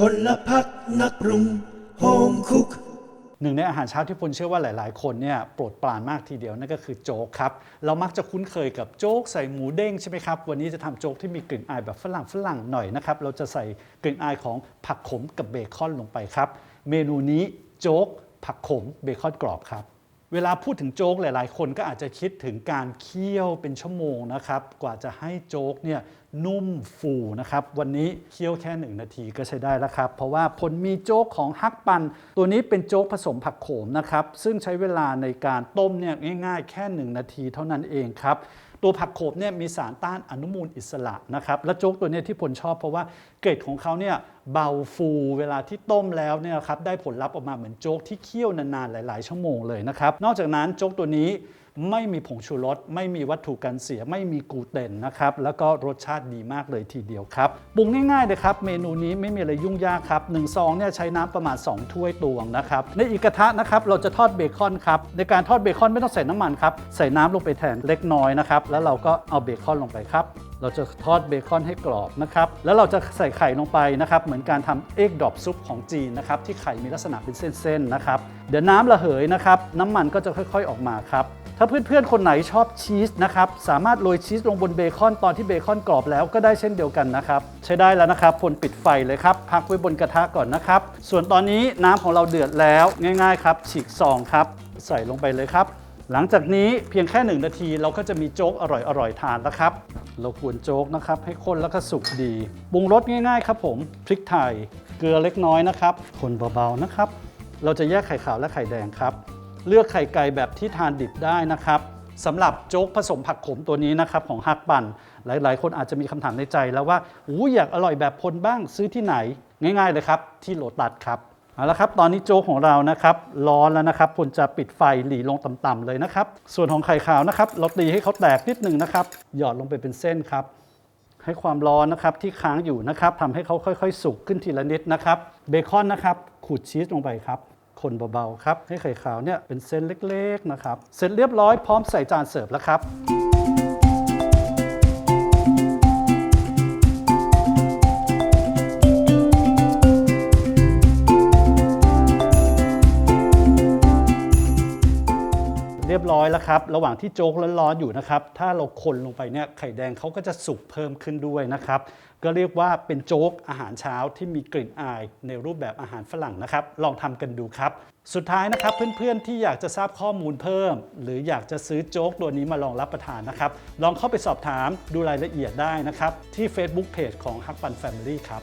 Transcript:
พลพักนักปรุงโฮมคุกหนึ่งในอาหารเช้าที่พลเชื่อว่าหลาย ๆ คนเนี่ยโปรดปรานมากทีเดียวนั่นก็คือโจ๊กครับ เรามักจะคุ้นเคยกับโจ๊กใส่หมูเด้งใช่ไหมครับ วันนี้จะทำโจ๊กที่มีกลิ่นอายแบบฝรั่งฝรั่งหน่อยนะครับ เราจะใส่กลิ่นอายของผักขมกับเบคอนลงไปครับ เมนูนี้โจ๊กผักขมเบคอนกรอบครับ เวลาพูดถึงโจ๊กหลายๆ คนก็อาจจะคิดถึงการเคี่ยวเป็นชั่วโมงนะครับ กว่าจะให้โจ๊กเนี่ยนุ่มฟูนะครับ วันนี้เคี่ยวแค่ 1 นาทีก็ใช้ได้แล้วครับ เพราะว่าผลมีโจ๊กของฮักปัน ตัวนี้เป็นโจ๊กผสมผักโขมนะครับ ซึ่งใช้เวลาในการต้มเนี่ยง่าย ๆ แค่ 1 นาทีเท่านั้นเองครับตัวผักโขบเนี่ยมีสารต้านอนุมูลอิสระนะครับและโจ๊กตัวนี้ที่ผลชอบเพราะว่าเกรดของเขาเนี่ยเบาฟูเวลาที่ต้มแล้วเนี่ยครับได้ผลลัพธ์ออกมาเหมือนโจ๊กที่เคี่ยวนานๆหลาย ๆ ชั่วโมงเลยนะครับนอกจากนั้นโจ๊กตัวนี้ ไม่มีผงชูรส ไม่มีวัตถุกันเสีย ไม่มีกลูเตนนะครับ แล้วก็รสชาติดีมากเลยทีเดียวครับ ปรุงง่ายๆเลยครับ เมนูนี้ไม่มีอะไรยุ่งยากครับหนึ่งซองเนี่ยใช้น้ำประมาณ 2 ถ้วยตวงนะครับ ในอีกกระทะนะครับ เราจะทอดเบคอนครับ ในการทอดเบคอนไม่ต้องใส่น้ำมันครับ ใส่น้ำลงไปแทนเล็กน้อยนะครับ แล้วเราก็เอาเบคอนลงไปครับ เราจะทอดเบคอนให้กรอบนะครับ แล้วเราจะใส่ไข่ลงไปนะครับ เหมือนการทำเอ็กดอปซุปของจีนนะครับ ที่ไข่มีลักษณะเป็นเส้นๆนะครับ เดี๋ยวน้ำระเหยนะครับ น้ำมันก็จะค่อยๆออกมาครับ ถ้าเพื่อนๆ คนไหนชอบชีสนะครับ สามารถโรยชีสลงบนเบคอนตอนที่เบคอนกรอบแล้วก็ได้เช่นเดียวกันนะครับ ใช้ได้แล้วนะครับพลปิดไฟเลยครับ พักไว้บนกระทะก่อนนะครับ ส่วนตอนนี้น้ำของเราเดือดแล้วง่าย ๆ ครับฉีกซองครับ ใส่ลงไปเลยครับ หลังจากนี้เพียงแค่ 1 นาทีเราก็จะมีโจ๊กอร่อยๆทานแล้วครับ เราควรโจ๊กนะครับให้ข้นแล้วก็สุกดีปรุงรสง่ายๆครับผมพริกไทย เกลือเล็กน้อยนะครับคนเบาๆนะครับ เราจะแยกไข่ขาวและไข่แดงครับ เลือกไข่ไก่แบบที่ทานดิบได้นะครับสำหรับโจ๊กผสมผักขมตัวนี้นะครับของฮักปั่นหลาย ๆ คนอาจจะมีคำถามในใจแล้วว่าอู้อยากอร่อยแบบพลบ้างซื้อที่ไหน ง่าย ๆ เลยครับ ที่โลตัสครับ เอาละครับ ตอนนี้โจ๊กของเรานะครับร้อนแล้วนะครับพลจะปิดไฟหลีลงต่ำๆเลยนะครับ ส่วนของไข่ขาวนะครับ เราตีให้เขาแตกนิดหนึ่งนะครับ หยอดลงไปเป็นเส้นครับ ให้ความร้อนนะครับที่ค้างอยู่นะครับทำให้เขาค่อยๆ สุกขึ้นทีละนิดนะครับ เบคอนนะครับขูดชีสลงไปครับ คนเบาๆครับ ให้ไข่ขาวเนี่ยเป็นเส้นเล็กๆนะครับ เสร็จเรียบร้อยพร้อมใส่จานเสิร์ฟแล้วครับ เรียบร้อยแล้วครับ ระหว่างที่โจ๊กร้อนๆอยู่นะครับ ถ้าเราคนลงไปเนี่ยไข่แดงเขาก็จะสุกเพิ่มขึ้นด้วยนะครับ ก็เรียกว่าเป็นโจ๊กอาหารเช้าที่มีกลิ่นอายในรูปแบบอาหารฝรั่งนะครับ ลองทำกันดูครับ สุดท้ายนะครับเพื่อนๆที่อยากจะทราบข้อมูลเพิ่ม หรืออยากจะซื้อโจ๊กตัวนี้มาลองรับประทานนะครับ ลองเข้าไปสอบถามดูรายละเอียดได้นะครับ ที่ Facebook Page ของ h u g ปัน Family ครับ